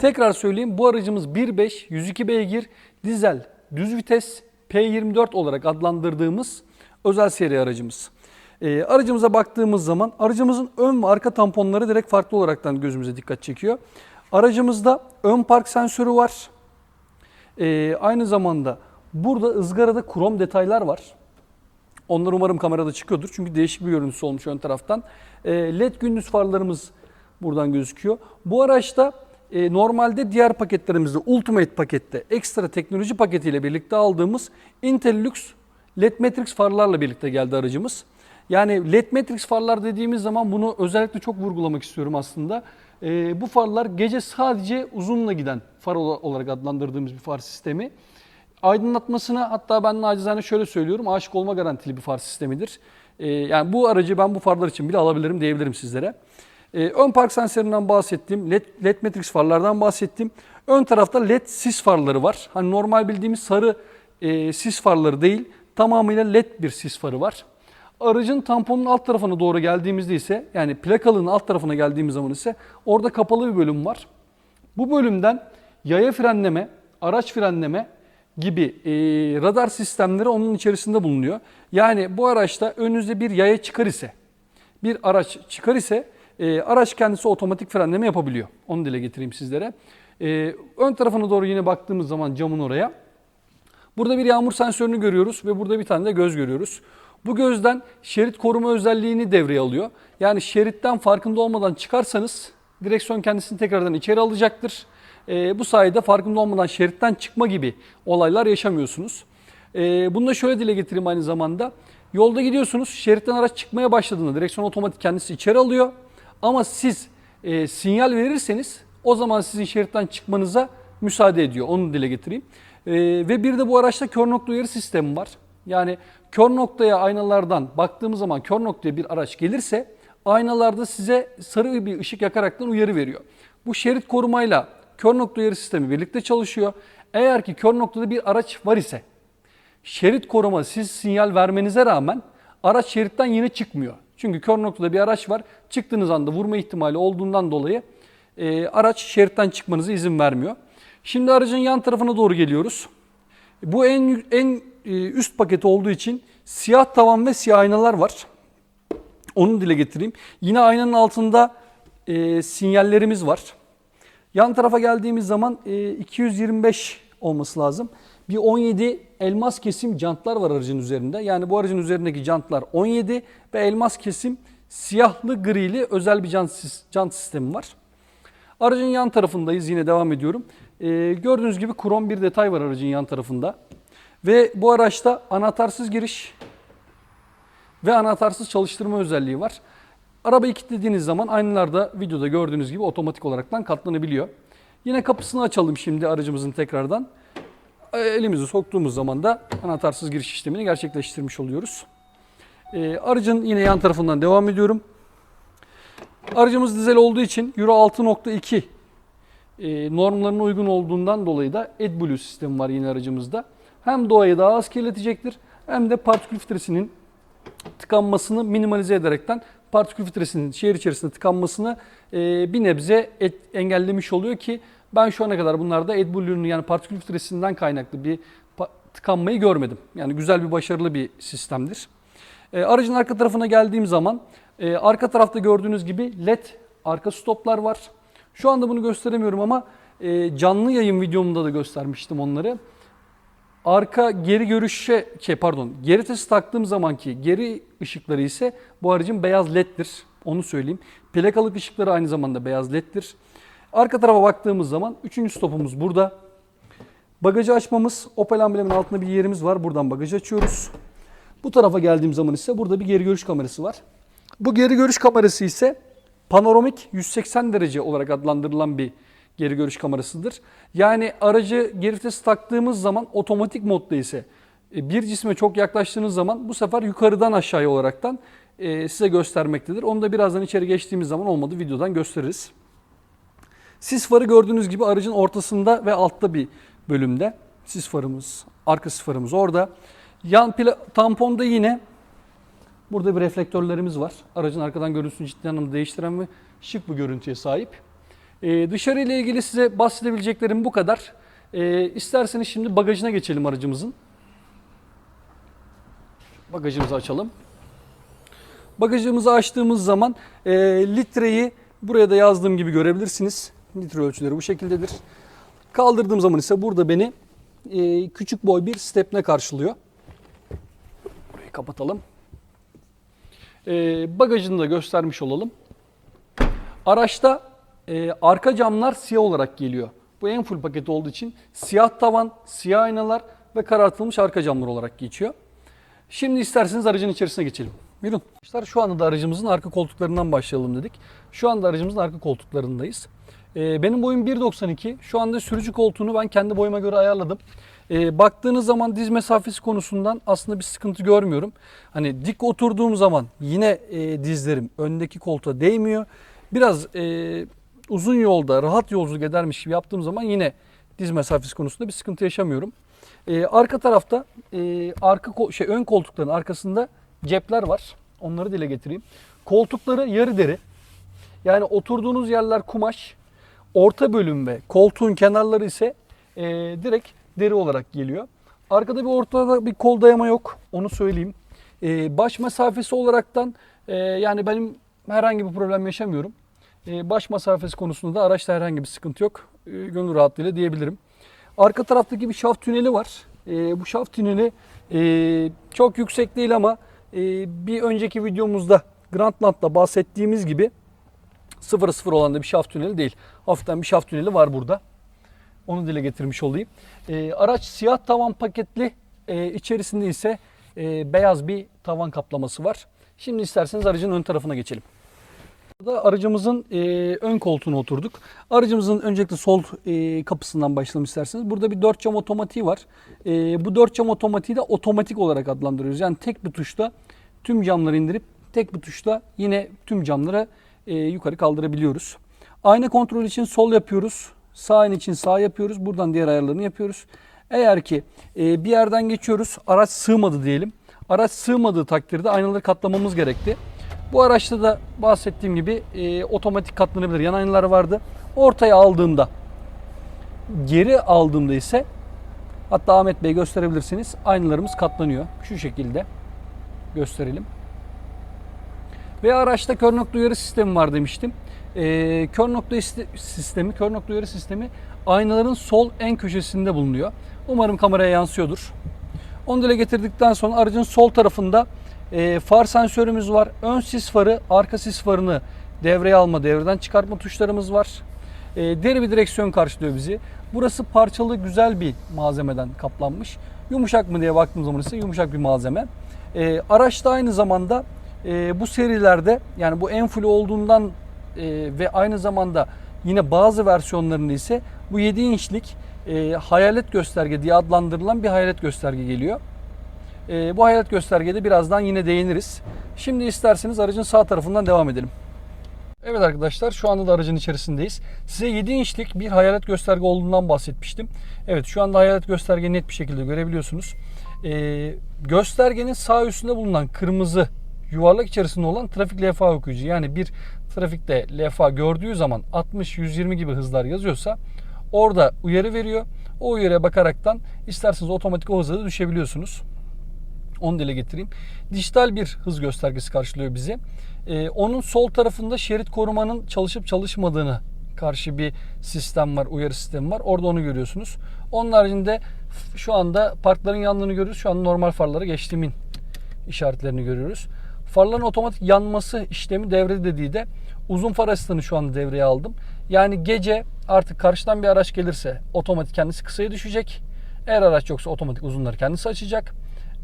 Tekrar söyleyeyim bu aracımız 1.5 102 beygir dizel düz vites P24 olarak adlandırdığımız özel seri aracımız. Ee, aracımıza baktığımız zaman aracımızın ön ve arka tamponları direkt farklı olaraktan gözümüze dikkat çekiyor. Aracımızda ön park sensörü var. Ee, aynı zamanda burada ızgarada krom detaylar var. Onlar umarım kamerada çıkıyordur. Çünkü değişik bir görüntüsü olmuş ön taraftan. Ee, LED gündüz farlarımız buradan gözüküyor. Bu araçta e, normalde diğer paketlerimizde Ultimate pakette ekstra teknoloji paketiyle birlikte aldığımız Intellux LED Matrix farlarla birlikte geldi aracımız. Yani LED Matrix farlar dediğimiz zaman bunu özellikle çok vurgulamak istiyorum aslında. Ee, bu farlar gece sadece uzunla giden far ola- olarak adlandırdığımız bir far sistemi. Aydınlatmasına hatta ben nacizane şöyle söylüyorum aşık olma garantili bir far sistemidir. Ee, yani bu aracı ben bu farlar için bile alabilirim diyebilirim sizlere. Ee, ön park sensöründen bahsettim. LED, LED matrix farlardan bahsettim. Ön tarafta LED sis farları var. Hani normal bildiğimiz sarı e, sis farları değil tamamıyla LED bir sis farı var. Aracın tamponun alt tarafına doğru geldiğimizde ise yani plakalığın alt tarafına geldiğimiz zaman ise orada kapalı bir bölüm var. Bu bölümden yaya frenleme, araç frenleme gibi e, radar sistemleri onun içerisinde bulunuyor. Yani bu araçta önünüzde bir yaya çıkar ise, bir araç çıkar ise e, araç kendisi otomatik frenleme yapabiliyor. Onu dile getireyim sizlere. E, ön tarafına doğru yine baktığımız zaman camın oraya Burada bir yağmur sensörünü görüyoruz ve burada bir tane de göz görüyoruz. Bu gözden şerit koruma özelliğini devreye alıyor. Yani şeritten farkında olmadan çıkarsanız direksiyon kendisini tekrardan içeri alacaktır. Ee, bu sayede farkında olmadan şeritten çıkma gibi olaylar yaşamıyorsunuz. Ee, bunu da şöyle dile getireyim aynı zamanda. Yolda gidiyorsunuz, şeritten araç çıkmaya başladığında direksiyon otomatik kendisi içeri alıyor. Ama siz e, sinyal verirseniz o zaman sizin şeritten çıkmanıza müsaade ediyor. Onu dile getireyim. Ee, ve bir de bu araçta kör nokta uyarı sistemi var. Yani kör noktaya aynalardan baktığımız zaman kör noktaya bir araç gelirse aynalarda size sarı bir ışık yakaraktan uyarı veriyor. Bu şerit korumayla kör nokta uyarı sistemi birlikte çalışıyor. Eğer ki kör noktada bir araç var ise şerit koruma siz sinyal vermenize rağmen araç şeritten yine çıkmıyor. Çünkü kör noktada bir araç var. Çıktığınız anda vurma ihtimali olduğundan dolayı e, araç şeritten çıkmanıza izin vermiyor. Şimdi aracın yan tarafına doğru geliyoruz. Bu en en e, üst paketi olduğu için siyah tavan ve siyah aynalar var. Onu dile getireyim. Yine aynanın altında e, sinyallerimiz var. Yan tarafa geldiğimiz zaman e, 225 olması lazım. Bir 17 elmas kesim jantlar var aracın üzerinde. Yani bu aracın üzerindeki jantlar 17 ve elmas kesim siyahlı grili özel bir jant, sis- jant sistemi var. Aracın yan tarafındayız yine devam ediyorum. Ee, gördüğünüz gibi krom bir detay var aracın yan tarafında. Ve bu araçta anahtarsız giriş ve anahtarsız çalıştırma özelliği var. Arabayı kilitlediğiniz zaman aynalarda videoda gördüğünüz gibi otomatik olaraktan katlanabiliyor. Yine kapısını açalım şimdi aracımızın tekrardan. Ee, Elimizi soktuğumuz zaman da anahtarsız giriş işlemini gerçekleştirmiş oluyoruz. Ee, aracın yine yan tarafından devam ediyorum. Aracımız dizel olduğu için Euro 6.2 e, normlarına uygun olduğundan dolayı da AdBlue sistemi var yine aracımızda. Hem doğayı daha az kirletecektir hem de partikül filtresinin tıkanmasını minimalize ederekten partikül filtresinin şehir içerisinde tıkanmasını e, bir nebze et- engellemiş oluyor ki ben şu ana kadar bunlarda AdBlue'nun yani partikül filtresinden kaynaklı bir tıkanmayı görmedim. Yani güzel bir başarılı bir sistemdir. E, aracın arka tarafına geldiğim zaman e, arka tarafta gördüğünüz gibi LED arka stoplar var. Şu anda bunu gösteremiyorum ama e, canlı yayın videomda da göstermiştim onları. Arka geri görüşe, şey pardon, geri testi taktığım zamanki geri ışıkları ise bu aracın beyaz led'dir. Onu söyleyeyim. Plakalık ışıkları aynı zamanda beyaz led'dir. Arka tarafa baktığımız zaman üçüncü stopumuz burada. Bagajı açmamız, Opel amblemin altında bir yerimiz var. Buradan bagajı açıyoruz. Bu tarafa geldiğim zaman ise burada bir geri görüş kamerası var. Bu geri görüş kamerası ise panoramik 180 derece olarak adlandırılan bir geri görüş kamerasıdır. Yani aracı geri vitesi taktığımız zaman otomatik modda ise e, bir cisme çok yaklaştığınız zaman bu sefer yukarıdan aşağıya olaraktan e, size göstermektedir. Onu da birazdan içeri geçtiğimiz zaman olmadı videodan gösteririz. Sis farı gördüğünüz gibi aracın ortasında ve altta bir bölümde. Sis farımız, arka sis farımız orada. Yan pla- tamponda yine burada bir reflektörlerimiz var. Aracın arkadan görüntüsünü ciddi anlamda değiştiren ve şık bir görüntüye sahip. Ee, dışarı ile ilgili size bahsedebileceklerim bu kadar. Ee, isterseniz şimdi bagajına geçelim aracımızın. Bagajımızı açalım. Bagajımızı açtığımız zaman e, litreyi buraya da yazdığım gibi görebilirsiniz. Litre ölçüleri bu şekildedir. Kaldırdığım zaman ise burada beni e, küçük boy bir stepne karşılıyor. Burayı kapatalım. E, bagajını da göstermiş olalım. Araçta e, arka camlar siyah olarak geliyor. Bu en full paket olduğu için siyah tavan, siyah aynalar ve karartılmış arka camlar olarak geçiyor. Şimdi isterseniz aracın içerisine geçelim. Buyurun. Şu anda da aracımızın arka koltuklarından başlayalım dedik. Şu anda aracımızın arka koltuklarındayız. Ee, benim boyum 1.92. Şu anda sürücü koltuğunu ben kendi boyuma göre ayarladım. Ee, baktığınız zaman diz mesafesi konusundan aslında bir sıkıntı görmüyorum. Hani dik oturduğum zaman yine e, dizlerim öndeki koltuğa değmiyor. Biraz e, uzun yolda rahat yolculuk edermiş gibi yaptığım zaman yine diz mesafesi konusunda bir sıkıntı yaşamıyorum. Ee, arka tarafta e, arka şey ön koltukların arkasında cepler var. Onları dile getireyim. Koltukları yarı deri. Yani oturduğunuz yerler kumaş. Orta bölüm ve koltuğun kenarları ise e, direkt deri olarak geliyor. Arkada bir ortada bir kol dayama yok. Onu söyleyeyim. E, baş mesafesi olaraktan e, yani benim herhangi bir problem yaşamıyorum. E, baş mesafesi konusunda da araçta herhangi bir sıkıntı yok. E, gönül rahatlığıyla diyebilirim. Arka taraftaki bir şaft tüneli var. E, bu şaft tüneli e, çok yüksek değil ama e, bir önceki videomuzda Grandland'da bahsettiğimiz gibi 0-0 olan da bir şaft tüneli değil. Hafiften bir şaft tüneli var burada. Onu dile getirmiş olayım. E, araç siyah tavan paketli. E, içerisinde ise e, beyaz bir tavan kaplaması var. Şimdi isterseniz aracın ön tarafına geçelim. Burada aracımızın e, ön koltuğuna oturduk. Aracımızın öncelikle sol e, kapısından başlayalım isterseniz. Burada bir 4 cam otomatiği var. E, bu 4 cam otomatiği de otomatik olarak adlandırıyoruz. Yani tek bir tuşla tüm camları indirip tek bir tuşla yine tüm camları e, yukarı kaldırabiliyoruz. Ayna kontrol için sol yapıyoruz. Sağ ayna için sağ yapıyoruz. Buradan diğer ayarlarını yapıyoruz. Eğer ki e, bir yerden geçiyoruz, araç sığmadı diyelim. Araç sığmadığı takdirde aynaları katlamamız gerekti. Bu araçta da bahsettiğim gibi e, otomatik katlanabilir yan aynalar vardı. Ortaya aldığımda, geri aldığımda ise hatta Ahmet Bey gösterebilirsiniz. Aynalarımız katlanıyor. Şu şekilde gösterelim. Ve araçta kör nokta uyarı sistemi var demiştim. E, kör nokta iste- sistemi, kör nokta uyarı sistemi aynaların sol en köşesinde bulunuyor. Umarım kameraya yansıyordur. Onu dile getirdikten sonra aracın sol tarafında e, far sensörümüz var. Ön sis farı, arka sis farını devreye alma, devreden çıkartma tuşlarımız var. E, deri bir direksiyon karşılıyor bizi. Burası parçalı güzel bir malzemeden kaplanmış. Yumuşak mı diye baktığım zaman ise yumuşak bir malzeme. E, araçta aynı zamanda e, bu serilerde yani bu en full olduğundan e, ve aynı zamanda yine bazı versiyonlarında ise bu 7 inçlik e, hayalet gösterge diye adlandırılan bir hayalet gösterge geliyor. E, bu hayalet göstergede birazdan yine değiniriz. Şimdi isterseniz aracın sağ tarafından devam edelim. Evet arkadaşlar şu anda da aracın içerisindeyiz. Size 7 inçlik bir hayalet gösterge olduğundan bahsetmiştim. Evet şu anda hayalet göstergeyi net bir şekilde görebiliyorsunuz. Ee, göstergenin sağ üstünde bulunan kırmızı yuvarlak içerisinde olan trafik levha okuyucu. Yani bir trafikte levha gördüğü zaman 60-120 gibi hızlar yazıyorsa orada uyarı veriyor. O uyarıya bakaraktan isterseniz otomatik o hıza da düşebiliyorsunuz. Onu dile getireyim. Dijital bir hız göstergesi karşılıyor bizi. Ee, onun sol tarafında şerit korumanın çalışıp çalışmadığını karşı bir sistem var, uyarı sistemi var. Orada onu görüyorsunuz. Onun haricinde şu anda parkların yandığını görüyoruz. Şu an normal farlara geçtiğimin işaretlerini görüyoruz. Farların otomatik yanması işlemi devrede dediği de uzun far asistanı şu anda devreye aldım. Yani gece artık karşıdan bir araç gelirse otomatik kendisi kısaya düşecek. Eğer araç yoksa otomatik uzunları kendisi açacak.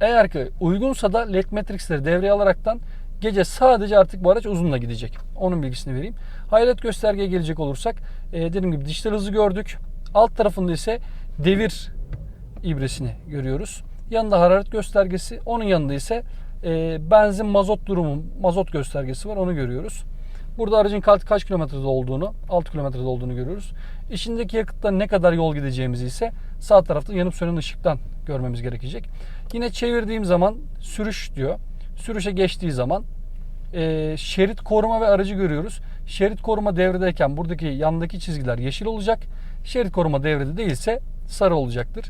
Eğer ki uygunsa da LED matrixleri devreye alaraktan gece sadece artık bu araç uzunla gidecek. Onun bilgisini vereyim. Hayalet göstergeye gelecek olursak e, dediğim gibi dijital hızı gördük. Alt tarafında ise devir ibresini görüyoruz. Yanında hararet göstergesi, onun yanında ise e, benzin mazot durumu, mazot göstergesi var onu görüyoruz. Burada aracın kaç, kilometrede olduğunu, 6 kilometrede olduğunu görüyoruz. İçindeki yakıtta ne kadar yol gideceğimizi ise sağ tarafta yanıp sönen ışıktan görmemiz gerekecek. Yine çevirdiğim zaman sürüş diyor. Sürüşe geçtiği zaman e, şerit koruma ve aracı görüyoruz. Şerit koruma devredeyken buradaki yandaki çizgiler yeşil olacak. Şerit koruma devrede değilse sarı olacaktır.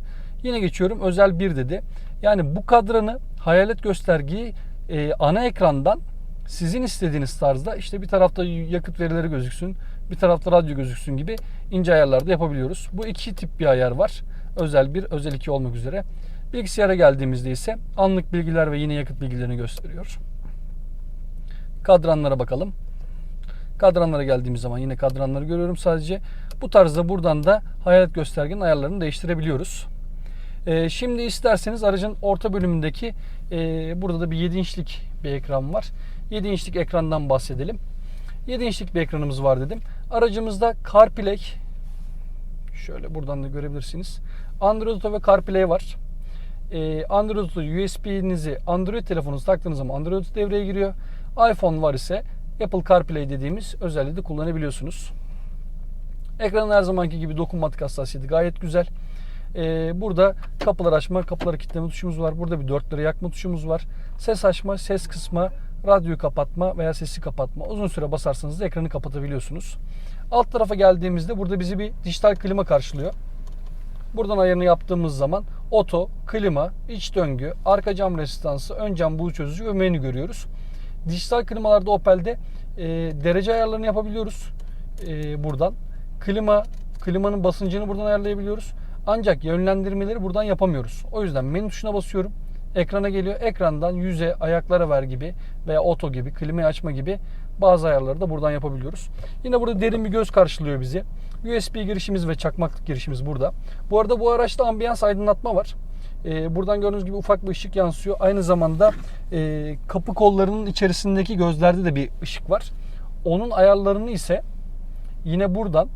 Yine geçiyorum özel 1 dedi. Yani bu kadranı hayalet göstergeyi e, ana ekrandan sizin istediğiniz tarzda işte bir tarafta yakıt verileri gözüksün, bir tarafta radyo gözüksün gibi ince ayarlarda yapabiliyoruz. Bu iki tip bir ayar var. Özel 1, özel 2 olmak üzere. Bilgisayara geldiğimizde ise anlık bilgiler ve yine yakıt bilgilerini gösteriyor. Kadranlara bakalım. Kadranlara geldiğimiz zaman yine kadranları görüyorum sadece. Bu tarzda buradan da hayalet göstergenin ayarlarını değiştirebiliyoruz. Ee, şimdi isterseniz aracın orta bölümündeki e, burada da bir 7 inçlik bir ekran var. 7 inçlik ekrandan bahsedelim. 7 inçlik bir ekranımız var dedim. Aracımızda CarPlay şöyle buradan da görebilirsiniz. Android Auto ve CarPlay var. Ee, Android Auto USB'nizi Android telefonunuza taktığınız zaman Android Auto devreye giriyor. iPhone var ise Apple CarPlay dediğimiz özelliği de kullanabiliyorsunuz. Ekranın her zamanki gibi dokunmatik hassasiyeti gayet güzel. Ee, burada kapılar açma, kapıları kilitleme tuşumuz var. Burada bir dörtleri yakma tuşumuz var. Ses açma, ses kısma, radyoyu kapatma veya sesi kapatma. Uzun süre basarsanız da ekranı kapatabiliyorsunuz. Alt tarafa geldiğimizde burada bizi bir dijital klima karşılıyor. Buradan ayarını yaptığımız zaman oto, klima, iç döngü, arka cam rezistansı, ön cam buğu çözücü ve menü görüyoruz. Dijital klimalarda Opel'de e, derece ayarlarını yapabiliyoruz e, buradan. Klima, klimanın basıncını buradan ayarlayabiliyoruz. Ancak yönlendirmeleri buradan yapamıyoruz. O yüzden menü tuşuna basıyorum. Ekrana geliyor. Ekrandan yüze, ayaklara ver gibi veya oto gibi, klimayı açma gibi bazı ayarları da buradan yapabiliyoruz. Yine burada derin bir göz karşılıyor bizi. USB girişimiz ve çakmaklık girişimiz burada. Bu arada bu araçta ambiyans aydınlatma var. Ee, buradan gördüğünüz gibi ufak bir ışık yansıyor. Aynı zamanda e, kapı kollarının içerisindeki gözlerde de bir ışık var. Onun ayarlarını ise yine buradan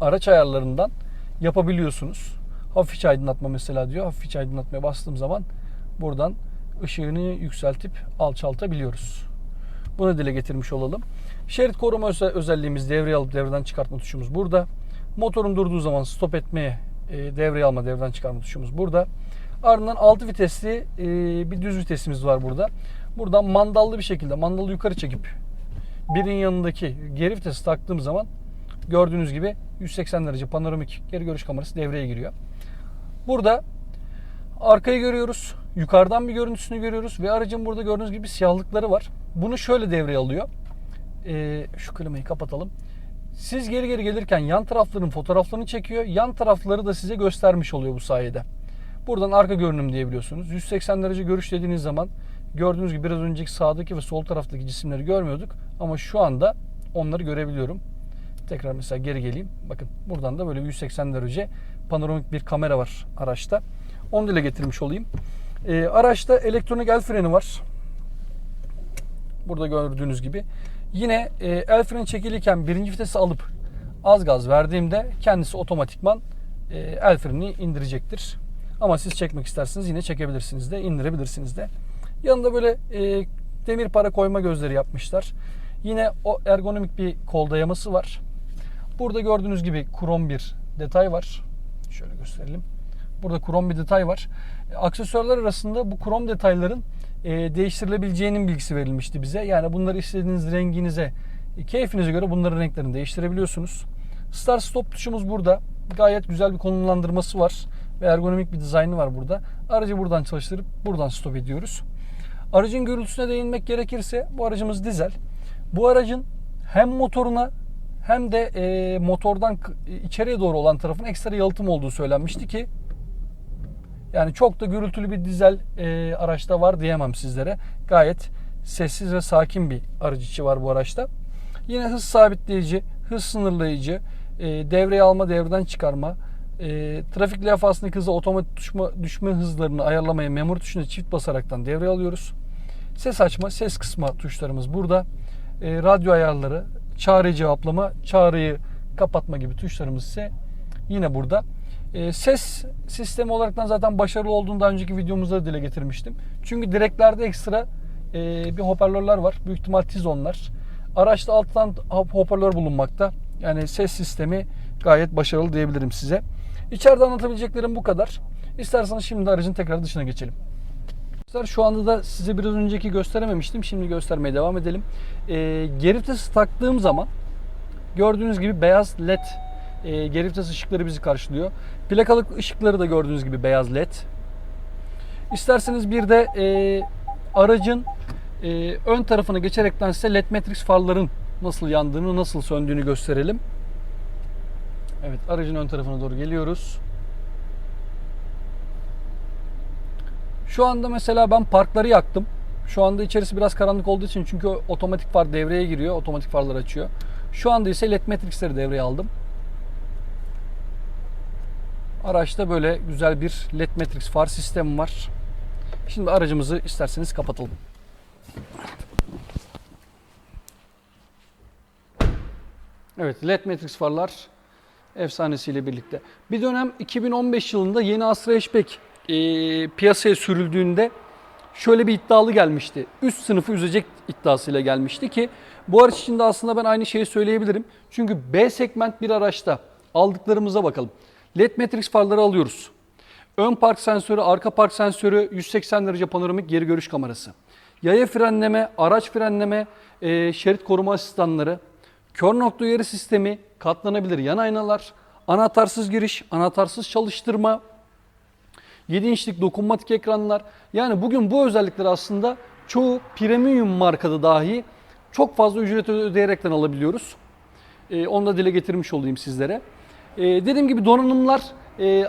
araç ayarlarından yapabiliyorsunuz. Hafif aydınlatma mesela diyor. Hafif aydınlatmaya bastığım zaman buradan ışığını yükseltip alçaltabiliyoruz. Bunu dile getirmiş olalım. Şerit koruma özel- özelliğimiz devreye alıp devreden çıkartma tuşumuz burada. Motorun durduğu zaman stop etmeye e, devreye alma devreden çıkarma tuşumuz burada. Ardından 6 vitesli e, bir düz vitesimiz var burada. Buradan mandallı bir şekilde mandalı yukarı çekip birin yanındaki geri vitesi taktığım zaman gördüğünüz gibi 180 derece panoramik geri görüş kamerası devreye giriyor. Burada arkayı görüyoruz. Yukarıdan bir görüntüsünü görüyoruz ve aracın burada gördüğünüz gibi siyahlıkları var. Bunu şöyle devreye alıyor. Ee, şu klimayı kapatalım. Siz geri geri gelirken yan tarafların fotoğraflarını çekiyor. Yan tarafları da size göstermiş oluyor bu sayede. Buradan arka görünüm diyebiliyorsunuz. 180 derece görüş dediğiniz zaman gördüğünüz gibi biraz önceki sağdaki ve sol taraftaki cisimleri görmüyorduk. Ama şu anda onları görebiliyorum. Tekrar mesela geri geleyim. Bakın buradan da böyle 180 derece panoramik bir kamera var araçta. Onu dile getirmiş olayım. Ee, araçta elektronik el freni var. Burada gördüğünüz gibi. Yine e, el freni çekilirken birinci vitesi alıp az gaz verdiğimde kendisi otomatikman e, el frenini indirecektir. Ama siz çekmek isterseniz yine çekebilirsiniz de indirebilirsiniz de. Yanında böyle e, demir para koyma gözleri yapmışlar. Yine o ergonomik bir kol dayaması var. Burada gördüğünüz gibi krom bir detay var. Şöyle gösterelim. Burada krom bir detay var. E, Aksesuarlar arasında bu krom detayların e, değiştirilebileceğinin bilgisi verilmişti bize. Yani bunları istediğiniz renginize, e, keyfinize göre bunların renklerini değiştirebiliyorsunuz. Start stop tuşumuz burada. Gayet güzel bir konumlandırması var ve ergonomik bir dizaynı var burada. Aracı buradan çalıştırıp buradan stop ediyoruz. Aracın gürültüsüne değinmek gerekirse bu aracımız dizel. Bu aracın hem motoruna hem de e, motordan k- içeriye doğru olan tarafın ekstra yalıtım olduğu söylenmişti ki yani çok da gürültülü bir dizel e, araçta var diyemem sizlere. Gayet sessiz ve sakin bir aracı içi var bu araçta. Yine hız sabitleyici, hız sınırlayıcı, e, devreye alma, devreden çıkarma, e, trafik levhasındaki hızı otomatik düşme, düşme hızlarını ayarlamaya memur tuşuna çift basaraktan devreye alıyoruz. Ses açma, ses kısma tuşlarımız burada. E, radyo ayarları, çağrı cevaplama, çağrıyı kapatma gibi tuşlarımız ise yine burada. E, ses sistemi olaraktan zaten başarılı olduğunu daha önceki videomuzda da dile getirmiştim. Çünkü direklerde ekstra e, bir hoparlörler var. Büyük ihtimal tiz onlar. Araçta alttan hoparlör bulunmakta. Yani ses sistemi gayet başarılı diyebilirim size. İçeride anlatabileceklerim bu kadar. İsterseniz şimdi aracın tekrar dışına geçelim. Şu anda da size biraz önceki gösterememiştim. Şimdi göstermeye devam edelim. Ee, geri vitesi taktığım zaman gördüğünüz gibi beyaz led e, geri vites ışıkları bizi karşılıyor. Plakalık ışıkları da gördüğünüz gibi beyaz led. İsterseniz bir de e, aracın e, ön tarafına geçerekten size led matrix farların nasıl yandığını, nasıl söndüğünü gösterelim. Evet, aracın ön tarafına doğru geliyoruz. Şu anda mesela ben parkları yaktım. Şu anda içerisi biraz karanlık olduğu için çünkü otomatik far devreye giriyor. Otomatik farlar açıyor. Şu anda ise led matrixleri devreye aldım. Araçta böyle güzel bir led matrix far sistemi var. Şimdi aracımızı isterseniz kapatalım. Evet led matrix farlar efsanesiyle birlikte. Bir dönem 2015 yılında yeni Astra Hatchback e, piyasaya sürüldüğünde şöyle bir iddialı gelmişti. Üst sınıfı üzecek iddiasıyla gelmişti ki bu araç için de aslında ben aynı şeyi söyleyebilirim. Çünkü B segment bir araçta aldıklarımıza bakalım. LED matrix farları alıyoruz. Ön park sensörü, arka park sensörü, 180 derece panoramik geri görüş kamerası. Yaya frenleme, araç frenleme, e, şerit koruma asistanları, kör nokta uyarı sistemi, katlanabilir yan aynalar, anahtarsız giriş, anahtarsız çalıştırma, 7 inçlik dokunmatik ekranlar. Yani bugün bu özellikleri aslında çoğu premium markada dahi çok fazla ücret ödeyerekten alabiliyoruz. Ee, onu da dile getirmiş olayım sizlere. Ee, dediğim gibi donanımlar e,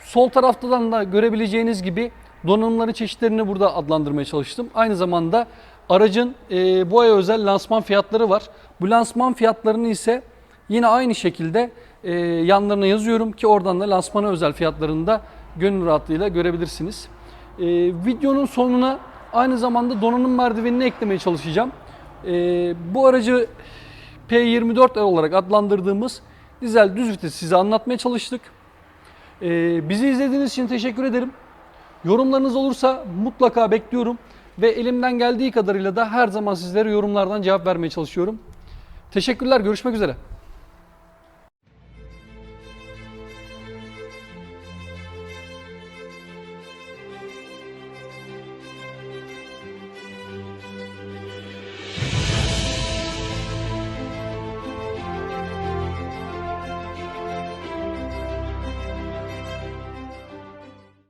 sol taraftan da görebileceğiniz gibi donanımların çeşitlerini burada adlandırmaya çalıştım. Aynı zamanda aracın e, bu ay özel lansman fiyatları var. Bu lansman fiyatlarını ise yine aynı şekilde e, yanlarına yazıyorum ki oradan da lansmana özel fiyatlarını da gönül rahatlığıyla görebilirsiniz. E, videonun sonuna aynı zamanda donanım merdivenini eklemeye çalışacağım. E, bu aracı P24 olarak adlandırdığımız dizel düz vites size anlatmaya çalıştık. Ee, bizi izlediğiniz için teşekkür ederim. Yorumlarınız olursa mutlaka bekliyorum. Ve elimden geldiği kadarıyla da her zaman sizlere yorumlardan cevap vermeye çalışıyorum. Teşekkürler, görüşmek üzere.